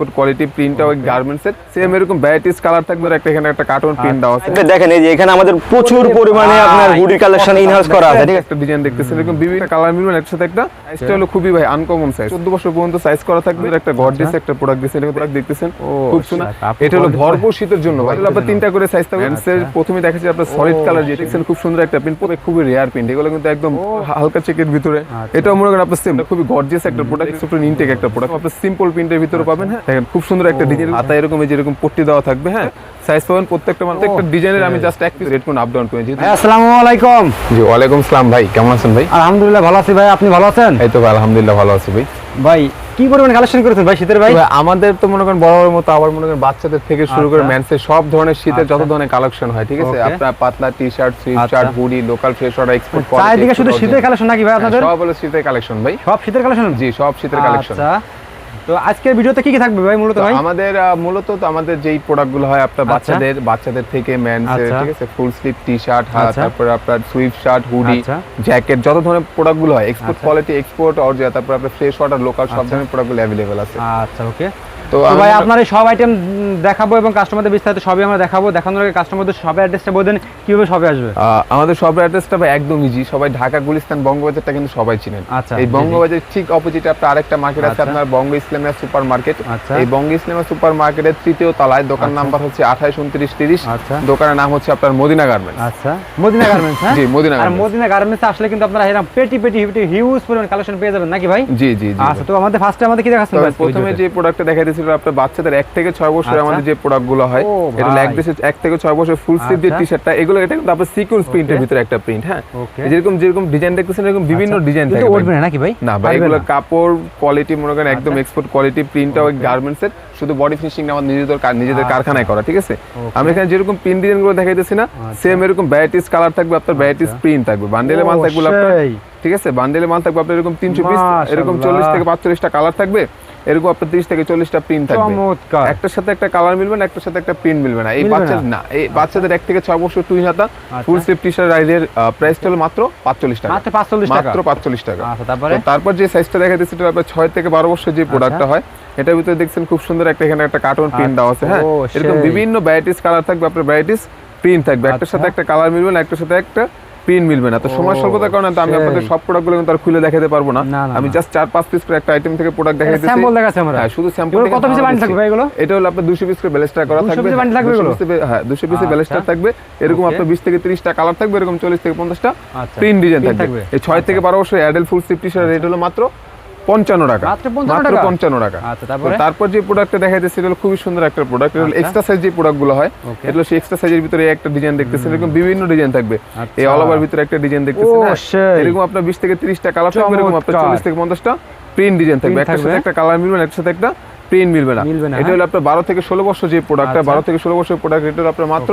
Quality গার্মেন্টসের same এরকম varieties colour থাকবে আর একটা এখানে একটা কার্টুন প্রিন্ট দেওয়া আছে। দেখেন এই যে এখানে আমাদের প্রচুর পরিমাণে আপনার হুডি কালেকশন ইনহাউস করা আছে ঠিক একটা ডিজাইন দেখতেছেন এরকম বিভিন্ন কালার মিলবেন একসাথে একটা। সাইজটা হলো খুবই ভাই আনকমন সাইজ 14 বছর পর্যন্ত সাইজ করা থাকবে একটা গর্জিয়াস একটা প্রোডাক্ট দিয়েছেন এটা প্রোডাক্ট দেখতেছেন? খুব সুন্দর। আচ্ছা, এটা হলো ভরপুর শীতের জন্য ভাই। আপনার তিনটা করে সাইজ থাকবে। এর প্রথমে দেখাচ্ছি আপনার সলিড কালার যেটা দেখছেন খুব সুন্দর একটা প্রিন্ট খুবই রেয়ার প্রিন্ট এগুলো কিন্তু একদম হালকা চেকের ভিতরে। এটাও মনে করেন আপনার সেম খুবই গর্জিয়াস একটা প্রোডাক্ট সুপার ইনটেক একটা প্রোডাক্ট আপনার সিম্পল প্রিন্টের ভিতরে পাবেন হ্যাঁ? দেখেন খুব সুন্দর একটা ডিজাইন হাতা এরকম এই যে পট্টি দেওয়া থাকবে হ্যাঁ সাইজ পাবেন প্রত্যেকটা মানে একটা ডিজাইনের আমি জাস্ট এক পিস রেড কোন আপ ডাউন করে দিয়েছি ভাই আসসালামু আলাইকুম। জি ওয়ালাইকুম আসসালাম ভাই কেমন আছেন ভাই? আলহামদুলিল্লাহ ভালো আছি ভাই আপনি ভালো আছেন? এই তো ভাই আলহামদুলিল্লাহ ভালো আছি ভাই। ভাই কি পরিমাণ কালেকশন করেছেন ভাই শীতের ভাই? আমাদের তো মনে করেন বড় বড় মতো আবার মনে করেন বাচ্চাদের থেকে শুরু করে আচ্ছা। ম্যানসের সব ধরনের শীতের যত আচ্ছা। ধরনের কালেকশন হয় ঠিক আছে? আপনার পাতলা টি শার্ট সুইট আচ্ছা। Shirt hoodie local fresh order export চারিদিকে শুধু শীতের কালেকশন নাকি ভাই আপনাদের? সব হলো শীতের কালেকশন ভাই। সব শীতের কালেকশন জি সব শীতের কালেকশন আচ্ছা। তো আজকের ভিডিওতে কি কি থাকবে ভাই মূলত ভাই আমাদের মূলত তো আমাদের যেই প্রোডাক্টগুলো হয় আপনার আচ্ছা। বাচ্চাদের বাচ্চাদের থেকে ম্যানস আচ্ছা। ঠিক আছে ফুল স্লিভ টি শার্ট আচ্ছা। তারপর আপনার সুইফট শার্ট হুডি। জ্যাকেট যত ধরনের প্রোডাক্টগুলো হয় এক্সপোর্ট। কোয়ালিটি এক্সপোর্ট অর তারপর আপনার ফ্রেশ ওয়াটার লোকাল সব আচ্ছা। ধরনের প্রোডাক্টগুলো অ্যাভেলেবেল আছে আচ্ছা ওকে তো ভাই আপনার সব আইটেম দেখাবো এবং কাস্টমারদের বিস্তারিত সবই আমরা দেখাবো। দেখানোর আগে কাস্টমারদের সব অ্যাড্রেসটা বলে কীভাবে সবে আসবে? আমাদের সব অ্যাড্রেসটা ভাই একদম ইজি সবাই ঢাকা গুলিস্তান বঙ্গবাজারটা কিন্তু সবাই চিনেন। আচ্ছা, এই। বঙ্গবাজার ঠিক অপোজিটে আপনার আরেকটা মার্কেট আছে আচ্ছা। আপনার বঙ্গ ইসলামিয়া সুপার মার্কেট আচ্ছা। এই বঙ্গ ইসলামিয়া সুপার মার্কেটের তৃতীয় তলায় দোকান নাম্বার হচ্ছে আঠাইশ উনত্রিশ তিরিশ। আচ্ছা। দোকানের নাম হচ্ছে আপনার মদিনা গার্মেন্টস আচ্ছা। মদিনা গার্মেন্টস হ্যাঁ? জি, মদিনা আর। মদিনা গার্মেন্টস আসলে কিন্তু আপনারা এরকম পেটি পেটি হিউজ পরিমাণ কালেকশন পেয়ে যাবেন নাকি ভাই? জি জি জি আচ্ছা তো আমাদের ফার্স্টে আমাদের কি দেখাচ্ছেন প্রথমে যে প্রোডাক্টটা দেখা দিয়েছিল আপনার বাচ্চাদের এক থেকে ছয় বছর আচ্ছা। আমাদের যে প্রোডাক্টগুলো হয় এটা এক থেকে ছয় বছর ফুল স্লিভ যে আচ্ছা। টি শার্টটা এগুলো এটা কিন্তু আপনার সিকুয়েন্স প্রিন্টের ভিতরে একটা প্রিন্ট হ্যাঁ? যেরকম যেরকম ডিজাইন দেখতেছেন এরকম বিভিন্ন ডিজাইন থাকে উঠবে না নাকি ভাই? না ভাই এগুলো কাপড় কোয়ালিটি মনে করেন একদম আচ্ছা। এক্সপোর্ট কোয়ালিটি ওই গার্মেন্টসের শুধু বডি ফিনিশিং আমার নিজেদের নিজেদের আচ্ছা। কারখানায় করা ঠিক আছে? আমি এখানে যেরকম প্রিন্ট ডিজাইনগুলো দেখাইতেছি না আচ্ছা। সেম এরকম ভ্যারাইটিস কালার থাকবে আপনার ভ্যারাইটিস প্রিন্ট থাকবে। বান্ডেলে মাল থাকবে আপনার ঠিক আছে? বান্ডেলে মাল থাকবে আপনার এরকম তিনশো পিস এরকম চল্লিশ থেকে পাঁচচল্লিশটা কালার থাকবে। এরকম আপনার তিরিশ থেকে চল্লিশটা প্রিন্ট থাকবে। চমৎকার। একটার সাথে একটা কালার মিলবে না একটার সাথে একটা প্রিন্ট মিলবে না। এই বাচ্চা না? এই বাচ্চাদের এক থেকে ছয় বছর তুই হাতা ফুল স্লিভ টি শার্ট রাইডের প্রাইসটা হলো মাত্র পাঁচচল্লিশ টাকা। মাত্র 45 মাত্র পাঁচচল্লিশ টাকা। আচ্ছা তারপরে? যে সাইজটা দেখা যাচ্ছে সেটা আপনার ছয় থেকে বারো বছর যে প্রোডাক্টটা হয় এটার ভিতরে দেখছেন খুব সুন্দর একটা এখানে একটা কার্টুন প্রিন্ট দেওয়া আছে হ্যাঁ? এরকম বিভিন্ন ভ্যারাইটিস কালার থাকবে আপনার ভ্যারাইটিস প্রিন্ট থাকবে। একটার সাথে আচ্ছা। একটা কালার মিলবে না একটার সাথে একটা প্রিন্ট মিলবে না। তো সময় স্বল্পতার কারণে তো আমি আপনাদের সব প্রোডাক্টগুলো কিন্তু আর খুলে দেখাতে পারব না। আমি জাস্ট চার পাঁচ পিস করে একটা আইটেম থেকে প্রোডাক্ট দেখাই দিচ্ছি স্যাম্পল দেখাচ্ছি আমরা। হ্যাঁ শুধু স্যাম্পল কত পিসে বান্ডিল থাকবে এগুলো? এটা হলো আপনার 200 পিস করে ব্যালেস্টার করা থাকবে। 200 পিস bundle থাকবে এগুলো? হ্যাঁ 200 পিসে আচ্ছা। ব্যালেস্টার থাকবে। এরকম. আপনার 20 থেকে 30টা কালার থাকবে এরকম 40 থেকে 50টা টা প্রিন্ট ডিজাইন থাকবে। এই 6 থেকে 12 বছর adult full safety T-shirt rate হলো মাত্র 55 টাকা মাত্র 55 টাকা? 55 টাকা আচ্ছা, তারপরে? যে প্রোডাক্টটা খুবই সুন্দর একটা প্রোডাক্ট এটা হলো আচ্ছা। এক্সট্রা সাইজ যে প্রোডাক্টগুলো হয় এটা সেই এক্সট্রা সাইজের ভিতরে একটা ডিজাইন দেখতেছেন এরকম বিভিন্ন ডিজাইন থাকবে আচ্ছা। এই অল ওভার ভিতরে একটা ডিজাইন দেখতেছেন ও, হ্যাঁ? এরকম আপনার 20 থেকে 30টা কালার থাকবে এরকম আপনার। 40 থেকে 50টা প্রিন্ট ডিজাইন থাকবে একটার সাথে একটা কালার মিলবে একটার সাথে একটা প্রিন্ট মিলবে না এটা হ্যাঁ। হলো আপনার 12 থেকে 16 বছর যে প্রোডাক্টটা বারো থেকে 16 বছর প্রোডাক্ট এটা আপনার মাত্র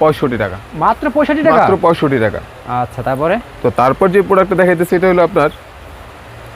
পঁয়ষট্টি টাকা মাত্র 65 টাকা মাত্র 65 টাকা আচ্ছা তারপরে তো তারপর যে প্রোডাক্টটা দেখাইতেছে এটা হলো আপনার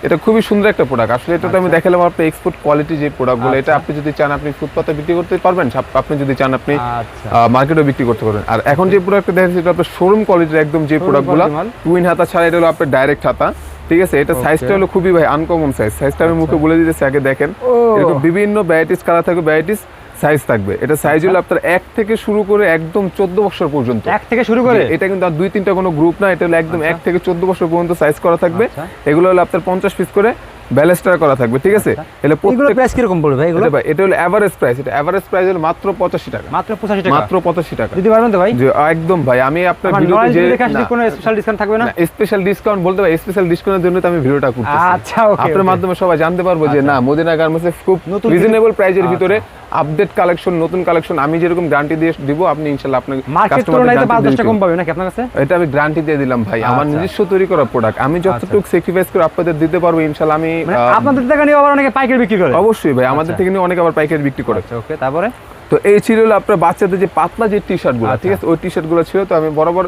এটা খুবই সুন্দর একটা প্রোডাক্ট আসলে এটা তো আমি দেখালাম আপনি এক্সপোর্ট কোয়ালিটি যে প্রোডাক্টগুলো এটা আচ্ছা। আপনি যদি চান আপনি ফুটপাতে বিক্রি করতে পারবেন আপনি যদি চান আপনি আচ্ছা। মার্কেটে বিক্রি করতে পারবেন। আর এখন যে প্রোডাক্টটা দেখেন এটা আপনার শোরুম কোয়ালিটির একদম যে প্রোডাক্টগুলো। টুইন হাতা ছাড়া এটা হলো আপনার ডাইরেক্ট হাতা। ঠিক আছে? এটা সাইজটা হলো খুবই ভাই আনকমন সাইজ সাইজটা আমি মুখে বলে দিতেছি আগে দেখেন। আচ্ছা। এরকম বিভিন্ন ভ্যারাইটিস কালার থাকবে ভ্যারাইটিস সাইজ থাকবে। এটা সাইজ হলো আপনার এক থেকে শুরু করে একদম চোদ্দ বছর পর্যন্ত। এক থেকে শুরু করে? এটা কিন্তু আর দুই তিনটা কোনো গ্রুপ না এটা হলো একদম আচ্ছা। এক থেকে চোদ্দ বছর পর্যন্ত সাইজ করা থাকবে। আচ্ছা। এগুলো হলো আপনার পঞ্চাশ পিস করে ব্যালেস্টার করা থাকবে ঠিক আছে? এগুলো এগুলো প্রত্যেক প্রাইস কীরকম পড়বে ভাই এগুলো? ভাই, এটা হলো এভারেজ প্রাইস এটা এভারেজ প্রাইস হলো মাত্র পঁচাশি টাকা। মাত্র 85 টাকা? মাত্র পঁচাশি টাকা। দিতে পারবেন তো ভাই? যে একদম ভাই আমি আপনার ভিডিওতে যে যদি কোনো স্পেশাল ডিসকাউন্ট থাকবে না? স্পেশাল ডিসকাউন্ট বলতে ভাই স্পেশাল ডিসকাউন্টের জন্য তো আমি ভিডিওটা করতেছি। আচ্ছা, okay, আপনার মাধ্যমে সবাই জানতে পারব যে না মদিনা গার্মেন্টসে খুব নতুন রিজনেবল প্রাইজের আচ্ছা। ভিতরে আপডেট কালেকশন নতুন কালেকশন আমি যেরকম গ্যারান্টি দিয়ে দিব আপনি ইনশাআল্লাহ আপনার মার্কেট তুলনায় তো guarantee 5 10 টাকা কম পাবে নাকি আপনার কাছে? এটা আমি গ্যারান্টি দিয়ে দিলাম ভাই আমার আচ্ছা। নিজস্ব তৈরি করা প্রোডাক্ট আমি যতটুকু স্যাক্রিফাইস করে আপনাদের দিতে পারব ইনশাআল্লাহ আমি আপনাদের টাকা নিয়ে আবার অনেকে পাইকারি বিক্রি করে। অবশ্যই ভাই আমাদের আচ্ছা। থেকে নিয়ে অনেক আবার পাইকারি বিক্রি করে। আচ্ছা ওকে তারপরে? তো এই ছিল আপনার বাচ্চাদের যে পাতলা যে টি শার্টগুলো আচ্ছা। ঠিক আছে? ওই টি ছিল তো আমি বরাবর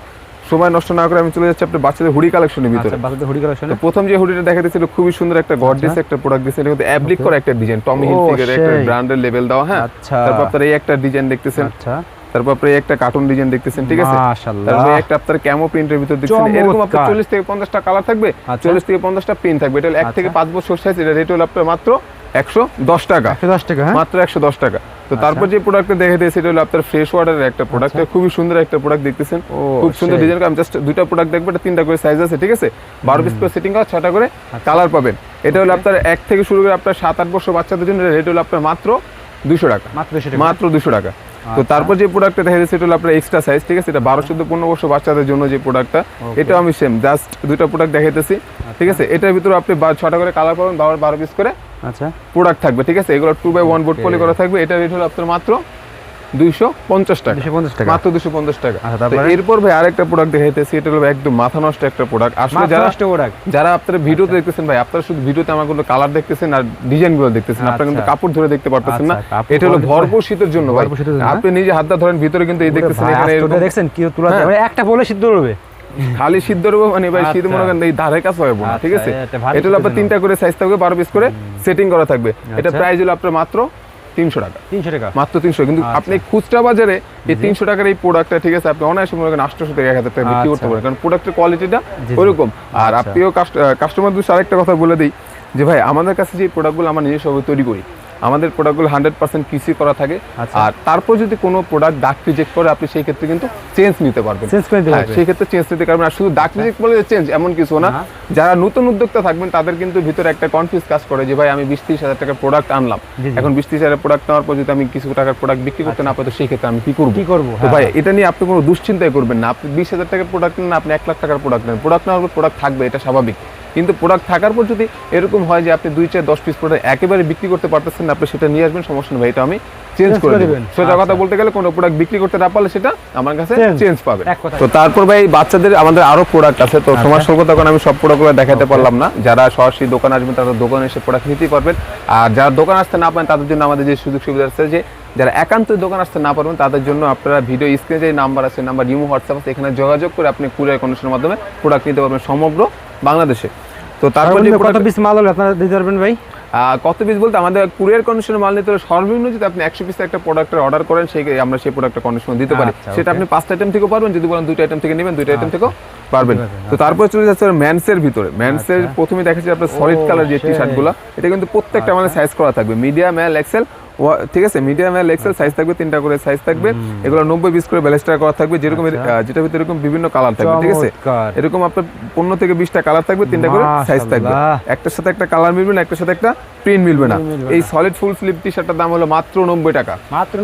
সময় নষ্ট না করে আমি চলে যাচ্ছি আপনার বাচ্চাদের হুডি কালেকশনের ভিতরে। বাচ্চাদের হুডি কালেকশন প্রথম যে হুডিটা দেখা দিয়েছিল খুবই সুন্দর একটা গর্জিয়াস একটা প্রোডাক্ট দিয়েছে এটা কিন্তু অ্যাপ্লিক করা একটা ডিজাইন টমি হিলফিগারের একটা ব্র্যান্ডের লেভেল দেওয়া হ্যাঁ? আচ্ছা। তারপর আপনার এই একটা ডিজাইন দেখতেছেন। আচ্ছা। তারপর একটা কার্টুন ডিজাইন দেখতেছেন ঠিক আছে। তারপর একটা আপনার ক্যামো প্রিন্টের ভিতর দেখছেন এরকম আপনার চল্লিশ থেকে পঞ্চাশটা কালার থাকবে আচ্ছা। চল্লিশ থেকে পঞ্চাশটা প্রিন্ট থাকবে। এটা এক আচ্ছা। থেকে পাঁচ বছর সাইজ এটা রেট হলো আপনার মাত্র একশো দশ টাকা। দশ টাকা হ্যাঁ? মাত্র একশো দশ টাকা। তো তারপর যে প্রোডাক্টটা দেখে দিয়েছি সেটা হলো আপনার ফ্রেশ ওয়াটারের একটা প্রোডাক্ট খুবই সুন্দর একটা প্রোডাক্ট দেখতেছেন। খুব সুন্দর ডিজাইন আমি জাস্ট দুইটা প্রোডাক্ট দেখব এটা তিনটা করে সাইজ আছে ঠিক আছে? বারো পিস করে সেটিং করা ছটা করে আচ্ছা। কালার পাবেন। এটা হলো আপনার এক থেকে শুরু করে আপনার সাত আট বছর বাচ্চাদের জন্য রেট হলো আপনার মাত্র দুশো টাকা। মাত্র দুশো টাকা। মাত্র দুশো টাকা। তো আচ্ছা। তারপর যে প্রোডাক্টটা দেখা যাচ্ছে সেটা হলো আপনার এক্সট্রা সাইজ ঠিক আছে? এটা বারো চোদ্দ পনেরো বছর বাচ্চাদের জন্য যে প্রোডাক্টটা এটাও আমি সেম জাস্ট দুইটা প্রোডাক্ট দেখাইতেছি ঠিক আছে? এটার ভিতরে আপনি ছটা করে কালার পাবেন বারো বারো পিস করে আচ্ছা। প্রোডাক্ট থাকবে ঠিক আছে? এগুলো two by one board poly করা থাকবে এটা রেট হলো আপনার মাত্র দুইশো পঞ্চাশ টাকা। পঞ্চাশ টাকা। মাত্র দুশো পঞ্চাশ টাকা। আচ্ছা, তো তারপরে? এরপর ভাই আরেকটা প্রোডাক্ট দেখাইতেছি এটা হলো একদম মাথা নষ্ট একটা প্রোডাক্ট আসলে যারা প্রোডাক্ট যারা আপনারা ভিডিওতে দেখতেছেন ভাই আপনারা শুধু ভিডিওতে আমার কোনো কালার দেখতেছেন আর ডিজাইনগুলো দেখতেছেন আপনারা কিন্তু আচ্ছা। কাপড় ধরে দেখতে পারতেছেন না। আচ্ছা, এটা হলো ভরপুর শীতের জন্য ভাই। ভরপুর শীতের জন্য, আপনি নিজে হাতটা ধরেন ভিতরে কিন্তু এই দেখতেছেন এখানে দেখছেন কি তুলা হ্যাঁ। মানে একটা বলে সিদ্ধ খালি সিদ্ধ রবো মানে ভাই শীত। মনে করেন এই ধারে কাছে না ঠিক আছে? এটা হলো আপনার তিনটা করে সাইজ থাকবে বারো পিস করে সেটিং করা থাকবে। এটা। প্রাইস হলো আপনার মাত্র তিনশো টাকা। তিনশো টাকা? মাত্র তিনশো। কিন্তু আচ্ছা। আপনি খুচরা বাজারে এই তিনশো টাকার এই প্রোডাক্টটা ঠিক আছে আপনি অনায়াসে মনে করেন আটশো থেকে এক হাজার টাকা বিক্রি করতে আচ্ছা। পারেন। কারণ প্রোডাক্টের কোয়ালিটিটা ওরকম। আর আচ্ছা। আপনিও কাস্টমার দুশো আরেকটা কথা বলে দিই যে ভাই আমাদের কাছে যে প্রোডাক্টগুলো আমার নিজস্ব তৈরি করি আমাদের প্রোডাক্টগুলো হান্ড্রেড পার্সেন্ট কিসি করা থাকে আচ্ছা। আর তারপর যদি কোনো প্রোডাক্ট দাগ রিজেক্ট করে আপনি সেই ক্ষেত্রে কিন্তু চেঞ্জ নিতে পারবেন হ্যাঁ, পারবে। সেই ক্ষেত্রে চেঞ্জ নিতে পারবেন আর শুধু দাগ রিজেক্ট বলে চেঞ্জ এমন কিছু না না। যারা নতুন উদ্যোক্তা থাকবেন তাদের কিন্তু ভিতরে একটা কনফিউজ কাজ করে যে ভাই আমি বিশ ত্রিশ হাজার টাকার প্রোডাক্ট আনলাম। এখন বিশ ত্রিশ হাজার প্রোডাক্ট নেওয়ার পর যদি আমি কিছু টাকার প্রোডাক্ট বিক্রি করতে না পারি তো সেই ক্ষেত্রে আমি কি করব কি করব? হ্যাঁ, ভাই হ্যাঁ। এটা নিয়ে আপনি কোনো দুশ্চিন্তাই করবেন না আপনি বিশ হাজার টাকার প্রোডাক্ট নেন আপনি এক লাখ টাকার প্রোডাক্ট নেন প্রোডাক্ট নেওয়ার পর প্রোডাক্ট থাকবে এটা স্বাভাবিক কিন্তু প্রোডাক্ট থাকার পর যদি এরকম হয় যে আপনি দুই চার দশ পিস প্রোডাক্ট একেবারে বিক্রি করতে পারতেছেন না আপনি সেটা নিয়ে আসবেন সমস্যা নেই এটা আমি চেঞ্জ করে দেবেন। সোজা কথা আচ্ছা। বলতে গেলে কোনো প্রোডাক্ট বিক্রি করতে না পারলে সেটা আমার কাছে চেঞ্জ পাবে তো তারপর ভাই বাচ্চাদের আমাদের আরও প্রোডাক্ট আছে। তো সময় স্বল্পতা কারণে আমি সব প্রোডাক্টগুলো দেখাতে পারলাম না। যারা সরাসরি দোকান আসবেন তারা দোকানে এসে প্রোডাক্ট নিতেই পারবেন। আর যারা দোকান আসতে না পারেন তাদের জন্য আমাদের যে সুযোগ সুবিধা আছে যে যারা একান্ত দোকান আসতে না পারবেন তাদের জন্য আপনারা ভিডিও স্ক্রিনে যে নাম্বার আছে নাম্বার ইমো হোয়াটসঅ্যাপ আছে এখানে যোগাযোগ করে আপনি কুরিয়ার কন্ডিশনের মাধ্যমে প্রোডাক্ট নিতে পারবেন সমগ্র বাংলাদেশে। তো তারপরে কত পিস মাল হলে আপনারা দিতে পারবেন ভাই? কত পিস বলতে আমাদের কুরিয়ার কন্ডিশনের মাল নিতে হলে সর্বনিম্ন যদি আপনি একশো পিসের একটা প্রোডাক্টের অর্ডার করেন সেই আমরা সেই প্রোডাক্টটা কন্ডিশন দিতে পারি। আচ্ছা, সেটা আপনি পাঁচটা আইটেম থেকে পারবেন যদি বলেন দুইটা আইটেম থেকে নেবেন দুইটা আইটেম আচ্ছা। থেকেও পারবেন। তো তারপর চলে যাচ্ছে ম্যানসের ভিতরে। ম্যানসের আচ্ছা। প্রথমে দেখাচ্ছি আপনার সলিড কালার যে টি। শার্টগুলো এটা কিন্তু প্রত্যেকটা মানে সাইজ করা থাকবে। মিডিয়াম এল এক্সেল ঠিক আছে মিডিয়াম এল এক্সেল সাইজ থাকবে তিনটা করে সাইজ থাকবে। এগুলো নব্বই পিস করে ব্যালেস্টার করা থাকবে যেরকম আচ্ছা। যেটা ভিতরে এরকম বিভিন্ন কালার থাকবে ঠিক আছে? এরকম আপনার পনেরো থেকে বিশটা কালার থাকবে তিনটা করে সাইজ থাকবে। একটার সাথে একটা কালার মিলবে না একটার সাথে একটা প্রিন্ট মিলবে না। এই। সলিড ফুল স্লিপ টি শার্টটার দাম হলো মাত্র নব্বই টাকা। মাত্র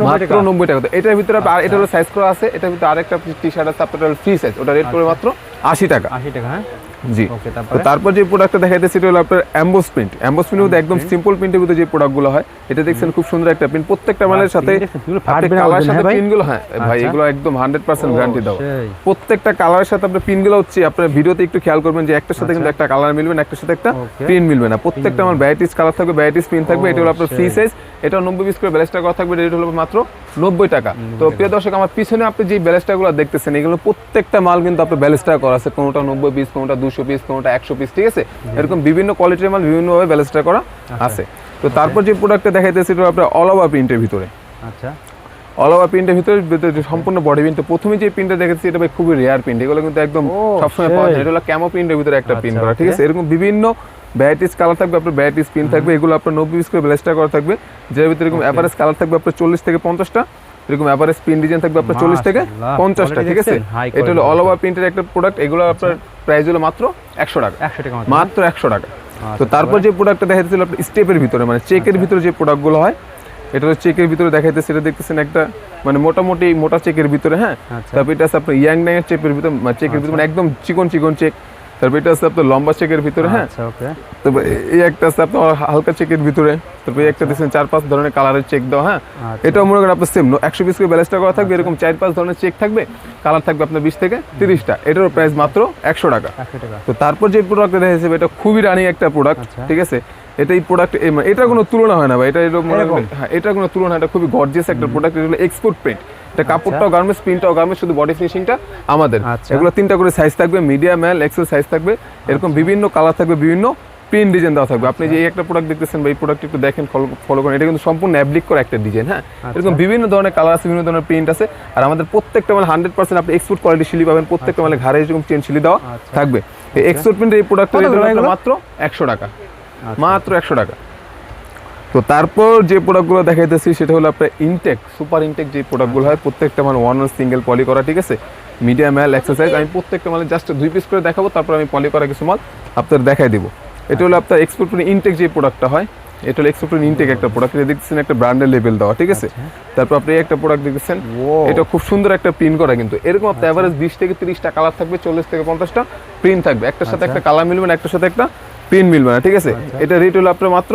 নব্বই টাকা? এটার ভিতরে আর এটা হলো সাইজ করা আছে এটার ভিতরে আরেকটা টি শার্ট আছে আপনার ফ্রি সাইজ ওটা রেট পড়বে মাত্র আশি টাকা। আশি টাকা হ্যাঁ? জি। ওকে তারপর? যে প্রোডাক্টটা দেখাইতেছে সেটা হলো আপনার অ্যাম্বোস প্রিন্ট অ্যাম্বোস প্রিন্টের মধ্যে একদম সিম্পল প্রিন্টের ভিতরে যে প্রোডাক্টগুলো হয় এটা দেখছেন খুব সুন্দর একটা প্রিন্ট প্রত্যেকটা মালের সাথে কালার সাথে পিনগুলো হ্যাঁ ভাই আচ্ছা। এগুলো একদম হান্ড্রেড পার্সেন্ট গ্যারান্টি দাও। প্রত্যেকটা কালারের সাথে আপনার পিনগুলো হচ্ছে আপনার ভিডিওতে একটু খেয়াল করবেন যে একটার সাথে কিন্তু একটা কালার মিলবে না একটার সাথে একটা প্রিন্ট মিলবে না। প্রত্যেকটা আমার ভ্যারাইটিস কালার থাকবে ভ্যারাইটিস পিন থাকবে এটা হলো আপনার ফ্রি সাইজ এটা নব্বই পিস করে ব্যালেস্টার করা থাকবে রেট হলো মাত্র নব্বই টাকা। তো প্রিয় দর্শক আমার পিছনে আপনি যে ব্যালেস্টারগুলো দেখতেছেন এগুলো প্রত্যেকটা মাল কিন্তু আপনার ব্যালেস্টার করা আছে কোনোটা নব্বই পিস কোনোটা দুশো পিস কোনোটা একশো পিস ঠিক আছে? এরকম বিভিন্ন কোয়ালিটির মাল বিভিন্নভাবে ব্যালেস্টার করা আছে। তো তারপর যে প্রোডাক্টটা দেখাইতেছে এটা আপনার অল ওভার প্রিন্টের ভিতরে। আচ্ছা। অল ওভার প্রিন্টের ভিতরে সম্পূর্ণ বডি প্রিন্ট প্রথমে যে প্রিন্টটা দেখেছি এটা ভাই খুবই রেয়ার প্রিন্ট এগুলো কিন্তু একদম সবসময় পাওয়া যায়। এটা হলো ক্যামো প্রিন্টের ভিতরে একটা প্রিন্ট আচ্ছা, করা ঠিক আছে? এরকম বিভিন্ন ভ্যারাইটিস কালার থাকবে আপনার ভ্যারাইটিস প্রিন্ট থাকবে এগুলো আপনার নব্বই পিস করে করা থাকবে। যার ভিতরে এরকম অ্যাভারেজ কালার থাকবে আপনার চল্লিশ থেকে পঞ্চাশটা এরকম অ্যাভারেজ প্রিন্ট ডিজাইন থাকবে আপনার চল্লিশ থেকে পঞ্চাশটা ঠিক আছে? এটা হলো অল ওভার প্রিন্টের একটা প্রোডাক্ট এগুলো আপনার প্রাইস হলো মাত্র একশো টাকা। একশো টাকা মাত্র। একশো টাকা। আচ্ছা, তো তারপর যে প্রোডাক্টটা দেখাইতেছিল আপনার স্টেপের ভিতরে মানে চেকের ভিতরে যে প্রোডাক্টগুলো হয় এটা তো চেকের ভিতরে দেখাইতেছে সেটা দেখতেছেন একটা মানে মোটামুটি মোটা চেকের ভিতরে হ্যাঁ? আচ্ছা। তারপর এটা আছে আপনার ইয়াং নাইয়ের চেকের ভিতরে মানে চেকের ভিতরে মানে একদম চিকন চিকন চেক তারপর এটা আছে আপনার লম্বা চেকের ভিতরে হ্যাঁ? আচ্ছা তারপর এই একটা আছে আপনার হালকা চেকের ভিতরে তারপর একটা দেখছেন চার পাঁচ ধরনের কালারের চেক দেওয়া হ্যাঁ? আচ্ছা। এটাও মনে করেন আপনার সেম একশো বিশ করে ব্যালেন্সটা করা থাকবে এরকম চার পাঁচ ধরনের চেক থাকবে কালার থাকবে আপনার বিশ থেকে তিরিশটা এটার প্রাইস মাত্র একশো টাকা। তো তারপর যে প্রোডাক্টটা দেখা যাচ্ছে এটা খুবই রানিং একটা প্রোডাক্ট আচ্ছা। ঠিক আছে? এটা এই প্রোডাক্ট এটা কোনো তুলনা হয় না ভাই এটা? হ্যাঁ এটা কোনো তুলনা এটা খুবই গর্জিয়াস একটা প্রোডাক্ট এটা হলো এক্সপোর্ট প্রিন্ট এটা কাপড়টাও গার্মেন্টস প্রিন্টটাও গার্মেন্টস শুধু বডি ফিনিশিংটা আমাদের। আচ্ছা। এগুলো তিনটা করে সাইজ থাকবে মিডিয়াম এল এক্সেল সাইজ থাকবে। এরকম বিভিন্ন কালার থাকবে বিভিন্ন প্রিন্ট ডিজাইন দেওয়া থাকবে। আপনি যে এই একটা প্রোডাক্ট দেখতেছেন বা এই প্রোডাক্ট একটু দেখেন ফলো করেন এটা কিন্তু সম্পূর্ণ অ্যাপ্লিক করা একটা ডিজাইন হ্যাঁ? এরকম বিভিন্ন ধরনের কালার আছে বিভিন্ন ধরনের প্রিন্ট আছে। আর আমাদের প্রত্যেকটা মানে হান্ড্রেড পার্সেন্ট আপনি এক্সপোর্ট কোয়ালিটি শিলি পাবেন প্রত্যেকটা মানে ঘাড়ে এরকম চেন শিলি দেওয়া আচ্ছা। থাকবে। এক্সপোর্ট প্রিন্টের এই প্রোডাক্টের? মাত্র একশো টাকা। মাত্র একশো টাকা। তো তারপর যে প্রোডাক্টগুলো দেখাইতেছি সেটা হলো আপনার ইনটেক সুপার ইনটেক যে প্রোডাক্টগুলো হয় প্রত্যেকটা মানে ওয়ান সিঙ্গেল পলি করা ঠিক আছে? মিডিয়াম ম্যাল এক্সারসাইজ আমি প্রত্যেকটা মানে জাস্ট দুই পিস করে দেখাবো তারপর আমি পলি করা কিছু মাল আপনার দেখাই দিব। এটা হলো আপনার এক্সপোর্ট ইনটেক যে প্রোডাক্টটা হয় এটা হলো এক্সপোর্ট ইনটেক একটা প্রোডাক্ট এটা দেখতেছেন একটা ব্র্যান্ডের লেভেল দেওয়া ঠিক আছে? তারপর আপনি একটা প্রোডাক্ট দেখতেছেন এটা খুব সুন্দর একটা প্রিন্ট করা কিন্তু। এরকম আপনার অ্যাভারেজ বিশ থেকে তিরিশটা কালার থাকবে চল্লিশ থেকে পঞ্চাশটা প্রিন্ট থাকবে। একটার সাথে একটা কালার মিলবে না একটার সাথে একটা প্রিন্ট মিলবে না ঠিক আছে? এটা রেট হলো আপনার মাত্র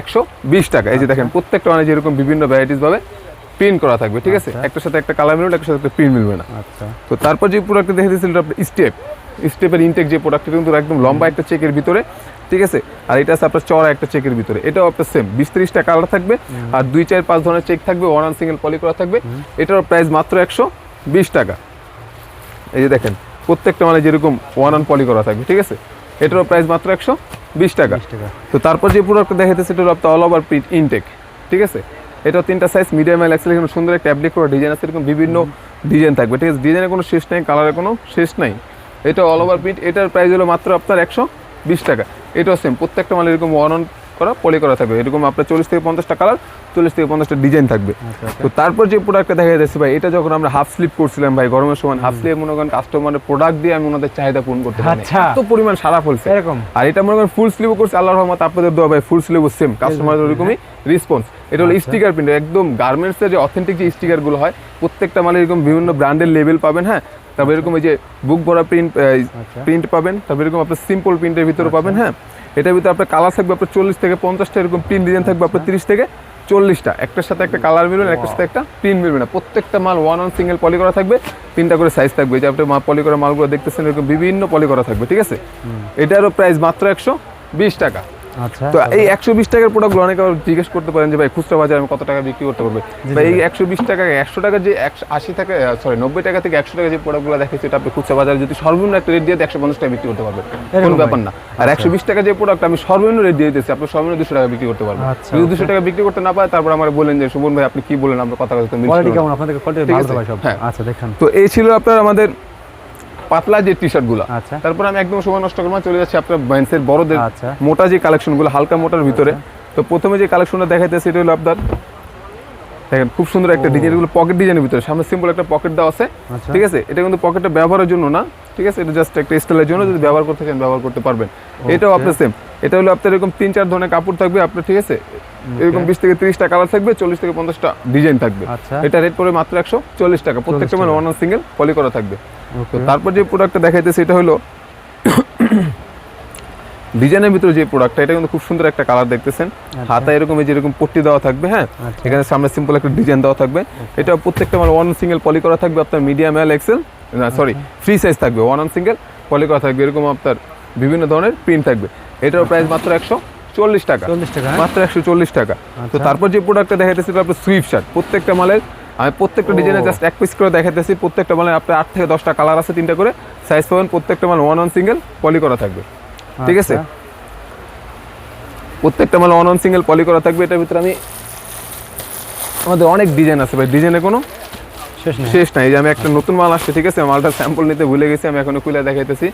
একশো বিশ টাকা। এই যে দেখেন প্রত্যেকটা মানে যেরকম বিভিন্ন ভ্যারাইটিস ভাবে প্রিন্ট করা থাকবে ঠিক আছে? একটার সাথে একটা কালার মিলবে একটার সাথে একটা প্রিন্ট মিলবে না। আচ্ছা। তো তারপর যে প্রোডাক্টটা দেখে দিয়েছিল আপনার স্টেপ স্টেপের ইনটেক যে প্রোডাক্টটা কিন্তু একদম লম্বা একটা চেকের ভিতরে ঠিক আছে? আর এটা আছে আপনার চড়া একটা চেকের ভিতরে। এটাও আপনার সেম বিশ ত্রিশটা কালার থাকবে আর দুই চার পাঁচ ধরনের চেক থাকবে ওয়ান অন সিঙ্গেল পলি করা থাকবে। এটার প্রাইস মাত্র একশো বিশ টাকা। এই যে দেখেন প্রত্যেকটা মানে যেরকম ওয়ান অন পলি করা থাকবে ঠিক আছে? এটারও প্রাইস মাত্র একশো বিশ টাকা। তো তারপর যে প্রোডাক্টটা দেখাতে সেটা হলো আপনার অল ওভার প্রিন্ট ইনটেক ঠিক আছে? এটা তিনটা সাইজ মিডিয়াম এল এক্সেল এখানে সুন্দর একটা অ্যাপ্লিক করা ডিজাইন আছে এরকম বিভিন্ন ডিজাইন থাকবে ঠিক আছে? ডিজাইনের কোনো শেষ নেই কালারের কোনো শেষ নাই। এটা অল ওভার প্রিন্ট এটার প্রাইস হলো মাত্র আপনার একশো বিশ টাকা। এটাও সেম প্রত্যেকটা মাল এরকম ওয়ান অন করা পলি করা থাকবে। এরকম আপনার চল্লিশ থেকে পঞ্চাশটা কালার চল্লিশ থেকে পঞ্চাশটা ডিজাইন থাকবে। তো তারপর যে প্রোডাক্টটা দেখা যাচ্ছে ভাই এটা যখন আমরা হাফ স্লিপ করছিলাম ভাই গরমের সময় হাফ স্লিপ মনে করেন কাস্টমারের প্রোডাক্ট দিয়ে আমি ওনাদের চাহিদা পূরণ করতে পারি আচ্ছা। এত পরিমাণ সারা ফলছে। এরকম। আর এটা মনে করেন ফুল স্লিভও করছে আল্লাহর রহমত আপনাদের দেওয়া ভাই ফুল স্লিভও সেম কাস্টমারের ওরকমই রেসপন্স এটা হলো স্টিকার প্রিন্ট একদম গার্মেন্টসের যে অথেন্টিক যে স্টিকারগুলো হয় প্রত্যেকটা মানে এরকম বিভিন্ন ব্র্যান্ডের লেভেল পাবেন হ্যাঁ? তারপর এরকম এই যে বুক ভরা প্রিন্ট প্রিন্ট পাবেন তারপর এরকম আপনার সিম্পল প্রিন্টের ভিতরে পাবেন হ্যাঁ? এটার ভিতরে আপনার কালার থাকবে আপনার চল্লিশ থেকে পঞ্চাশটা এরকম প্রিন্ট ডিজাইন থাকবে আপনার তিরিশ থেকে চল্লিশটা। একটার সাথে একটা কালার মিলবে না একটার সাথে একটা প্রিন্ট মিলবে না। প্রত্যেকটা মাল ওয়ান ওয়ান সিঙ্গেল পলি করা থাকবে তিনটা করে সাইজ থাকবে। যে আপনি পলি করা মালগুলো দেখতেছেন এরকম বিভিন্ন পলি করা থাকবে ঠিক আছে? এটারও প্রাইস মাত্র একশো বিশ টাকা। তো এই একশো বিশ টাকার প্রোডাক্টগুলো অনেকে জিজ্ঞেস করতে পারেন যে ভাই খুচরা বাজারে আমি কত টাকা বিক্রি করতে পারবে? বা এই একশো বিশ টাকা একশো টাকা যে একশো আশি টাকা সরি নব্বই টাকা থেকে একশো টাকা যে প্রোডাক্টগুলো দেখেছি এটা আপনি খুচরা বাজারে যদি সর্বনিম্ন একটা রেট দিয়ে একশো পঞ্চাশ টাকা বিক্রি করতে পারবেন। কোনো ব্যাপার না। আর একশো বিশ টাকা যে প্রোডাক্ট আমি সর্বনিম্ন রেট দিয়ে দিতেছি আপনি সর্বনিম্ন দুশো টাকা বিক্রি করতে পারবেন। আচ্ছা, যদি দুশো টাকা বিক্রি করতে না পারে তারপর আমার বলেন যে সুমন ভাই আপনি কি বলেন? আমরা কথা কেমন? আপনাদের কোয়ালিটি ঠিক আছে, হ্যাঁ। আচ্ছা দেখেন। তো এই ছিল আপনার আমাদের পাতলা যে টি শার্টগুলো আচ্ছা। তারপর আমি একদম সময় নষ্ট করব চলে যাচ্ছি আপনার ব্যান্সের বড়দের আচ্ছা। মোটা যে কালেকশনগুলো হালকা মোটার ভিতরে তো প্রথমে যে কালেকশনটা দেখাইতেছে সেটা হলো আপনার দেখেন খুব সুন্দর একটা ডিজাইনগুলো পকেট ডিজাইনের ভিতরে। সামনে সিম্পল একটা পকেট দেওয়া আছে আচ্ছা। ঠিক আছে? এটা কিন্তু পকেটটা ব্যবহারের জন্য না ঠিক আছে? এটা জাস্ট একটা স্টাইলের জন্য যদি ব্যবহার করতে চান ব্যবহার করতে পারবেন। এটাও আপনার সেম এটা হলো আপনার এরকম তিন চার ধরনের কাপড় থাকবে আপনার ঠিক আছে? এরকম বিশ থেকে তিরিশটা কালার থাকবে চল্লিশ থেকে পঞ্চাশটা ডিজাইন থাকবে। আচ্ছা। এটা রেট পড়বে মাত্র একশো চল্লিশ টাকা। প্রত্যেকটা মানে ওয়ান সিঙ্গেল পলি করা থাকবে। তারপর যে প্রোডাক্টটা দেখাইতেছে এটা হলো ডিজাইনের ভিতরে যে প্রোডাক্টটা এটা কিন্তু খুব সুন্দর একটা কালার দেখতেছেন। হাতা এরকম এই যে এরকম পট্টি দেওয়া থাকবে হ্যাঁ? আচ্ছা। এখানে সামনে সিম্পল একটা ডিজাইন দেওয়া থাকবে। এটা প্রত্যেকটা মানে ওয়ান সিঙ্গেল পলি করা থাকবে আপনার মিডিয়াম এল এক্সেল না সরি ফ্রি সাইজ থাকবে ওয়ান অন সিঙ্গেল পলি করা থাকবে এরকম আপনার বিভিন্ন ধরনের প্রিন্ট থাকবে। এটার প্রাইস মাত্র একশো চল্লিশ টাকা। 40 টাকা, হ্যাঁ? মাত্র একশো চল্লিশ টাকা। তো আচ্ছা। তারপর যে প্রোডাক্টটা দেখাইতেছে এটা আপনার সুইফট শার্ট প্রত্যেকটা মালের আমি প্রত্যেকটা ডিজাইনে জাস্ট এক পিস করে দেখাইতেছি প্রত্যেকটা মালের আপনার আট থেকে দশটা কালার আছে তিনটা করে। সাইজ পাবেন প্রত্যেকটা মাল ওয়ান অন সিঙ্গেল পলি করা থাকবে। ঠিক আছে? আচ্ছা। প্রত্যেকটা মাল ওয়ান অন সিঙ্গেল পলি করা থাকবে এটার ভিতরে আমি আমাদের অনেক ডিজাইন আছে ভাই। ডিজাইনে কোনো শেষ নাই। যে আমি একটা নতুন মাল আসছে ঠিক আছে? মালটা স্যাম্পল নিতে ভুলে গেছি আমি এখনও খুলে দেখাইতেছি।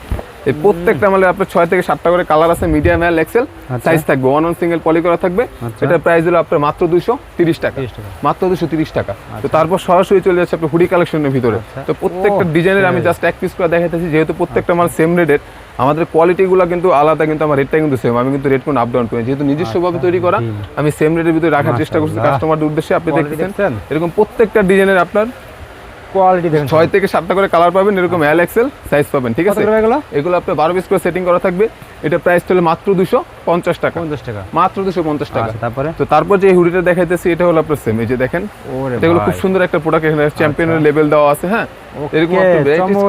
এই প্রত্যেকটা মালে আপনার ছয় থেকে সাতটা করে কালার আছে মিডিয়াম এল এক্সেল আচ্ছা। সাইজ থাকবে। ওয়ান অন সিঙ্গেল পলি করা থাকবে। আচ্ছা। এটার প্রাইস হলো আপনার মাত্র দুশো তিরিশ টাকা। মাত্র দুশো তিরিশ টাকা। তো তারপর সরাসরি চলে যাচ্ছে আপনার হুডি কালেকশনের ভিতরে। আচ্ছা। তো প্রত্যেকটা ডিজাইনের আমি জাস্ট এক পিস করে দেখাইতেছি যেহেতু প্রত্যেকটা মাল সেম রেটের আমাদের কোয়ালিটিগুলো কিন্তু আলাদা কিন্তু আমার রেটটা কিন্তু সেম আমি কিন্তু রেট কোনো আপ ডাউন করি। যেহেতু নিজস্বভাবে তৈরি করা আমি সেম রেটের ভিতরে রাখার চেষ্টা করছি। কাস্টমারদের উদ্দেশ্যে আপনি দেখতেছেন দেখছেন? এরকম প্রত্যেকটা ডিজাইনের আপনার কোয়ালিটি দেখেন ছয় থেকে সাতটা করে কালার পাবেন এরকম এল এক্সেল সাইজ পাবেন ঠিক আছে? এগুলো? এগুলো আপনার বারো পিস করে সেটিং করা থাকবে। এটা প্রাইস হলো মাত্র দুশো পঞ্চাশ টাকা। পঞ্চাশ টাকা। মাত্র দুশো পঞ্চাশ টাকা। আচ্ছা তারপরে? তো তারপর যে হুডিটা দেখাইতেছি এটা হলো আপনার সেম এই যে দেখেন। এগুলো খুব সুন্দর একটা প্রোডাক্ট এখানে চ্যাম্পিয়নের লেভেল দেওয়া আছে হ্যাঁ? এরকম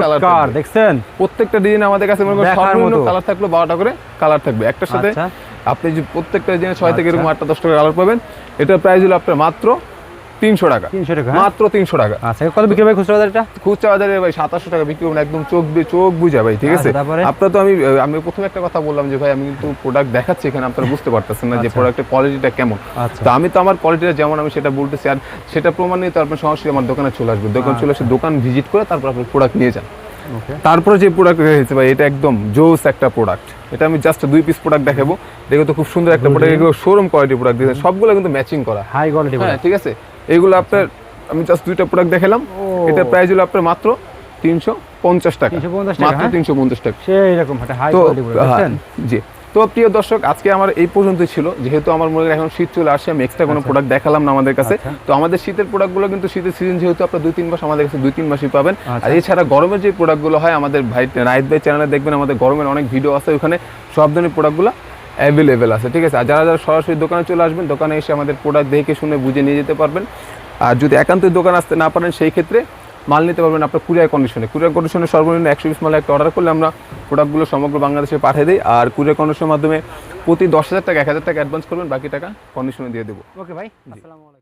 colour দেখছেন? প্রত্যেকটা ডিজাইন আমাদের কাছে সর্বনিম্ন কালার থাকল বারোটা করে কালার থাকবে। একটার সাথে আচ্ছা। আপনি যে প্রত্যেকটা ডিজাইনে ছয় থেকে আচ্ছা। এরকম আটটা দশটা কালার পাবেন এটার প্রাইস হলো আপনার মাত্র তিনশো টাকা। তিনশো টাকা হ্যাঁ? মাত্র তিনশো টাকা। আচ্ছা কত বিক্রি হবে খুচরা বাজার এটা খুচরা বাজারে ভাই সাতাশশো টাকা বিক্রি করবেন একদম চোখ চোখ বুঝা ভাই ঠিক আছে? আচ্ছা, আপনার তো আমি আমি প্রথমে একটা কথা বললাম যে ভাই আমি কিন্তু প্রোডাক্ট দেখাচ্ছি এখানে আপনারা বুঝতে পারতেছেন না যে আচ্ছা। প্রোডাক্টের কোয়ালিটিটা কেমন। আচ্ছা। তো আমি তো আমার কোয়ালিটিটা যেমন আমি সেটা বলতেছি আর সেটা প্রমাণ নিয়ে তো আপনার সরাসরি আমার দোকানে চলে আসবে। দোকান চলে এসে দোকান ভিজিট করে তারপর আপনি প্রোডাক্ট নিয়ে যান। তারপরে যে প্রোডাক্ট হয়েছে ভাই এটা একদম জোস একটা প্রোডাক্ট এটা আমি জাস্ট দুই পিস প্রোডাক্ট দেখাবো। দেখো তো খুব সুন্দর একটা প্রোডাক্ট শোরুম কোয়ালিটি প্রোডাক্ট দিয়েছে সবগুলো কিন্তু ম্যাচিং করা। হাই কোয়ালিটি হ্যাঁ ঠিক আছে? এগুলো আপনার আমি জাস্ট দুইটা প্রোডাক্ট দেখালাম। এটা প্রাইস হলো আপনার মাত্র তিনশো পঞ্চাশ টাকা। 350 টাকা, মাত্র হ্যাঁ? তিনশো পঞ্চাশ টাকা। সেই রকম একটা হাই তো হ্যাঁ, জি। তো প্রিয় দর্শক আজকে আমার এই পর্যন্তই ছিল। যেহেতু আমার মনে হয় এখন শীত চলে আসছে আমি এক্সট্রা কোনো প্রোডাক্ট দেখালাম না আমাদের কাছে। আচ্ছা। তো আমাদের শীতের প্রোডাক্টগুলো কিন্তু শীতের সিজন যেহেতু আপনার দুই তিন মাস আমাদের কাছে দুই তিন মাসই পাবেন। আচ্ছা। আর এছাড়া গরমের যে প্রোডাক্টগুলো হয় আমাদের ভাই নাইট ভাই চ্যানেলে দেখবেন আমাদের গরমের অনেক ভিডিও আছে ওখানে। সব ধরনের প্রোডাক্টগুলো অ্যাভেলেবেল আছে ঠিক আছে? আর যারা যারা সরাসরি দোকানে চলে আসবেন দোকানে এসে আমাদের প্রোডাক্ট দেখে শুনে বুঝে নিয়ে যেতে পারবেন। আর যদি একান্ত দোকান আসতে না পারেন সেই ক্ষেত্রে মাল নিতে পারবেন আপনার কুরিয়ার কন্ডিশনে কুরিয়ার কন্ডিশনে সর্বনিম্ন একশো পিস মাল একটা অর্ডার করলে আমরা প্রোডাক্টগুলো সমগ্র বাংলাদেশে পাঠিয়ে দিই। আর কুরিয়ার কন্ডিশনের মাধ্যমে প্রতি দশ হাজার টাকা এক হাজার টাকা অ্যাডভান্স করবেন বাকি টাকা কন্ডিশনে দিয়ে দেবো। ওকে ভাই। আসসালামু আলাইকুম।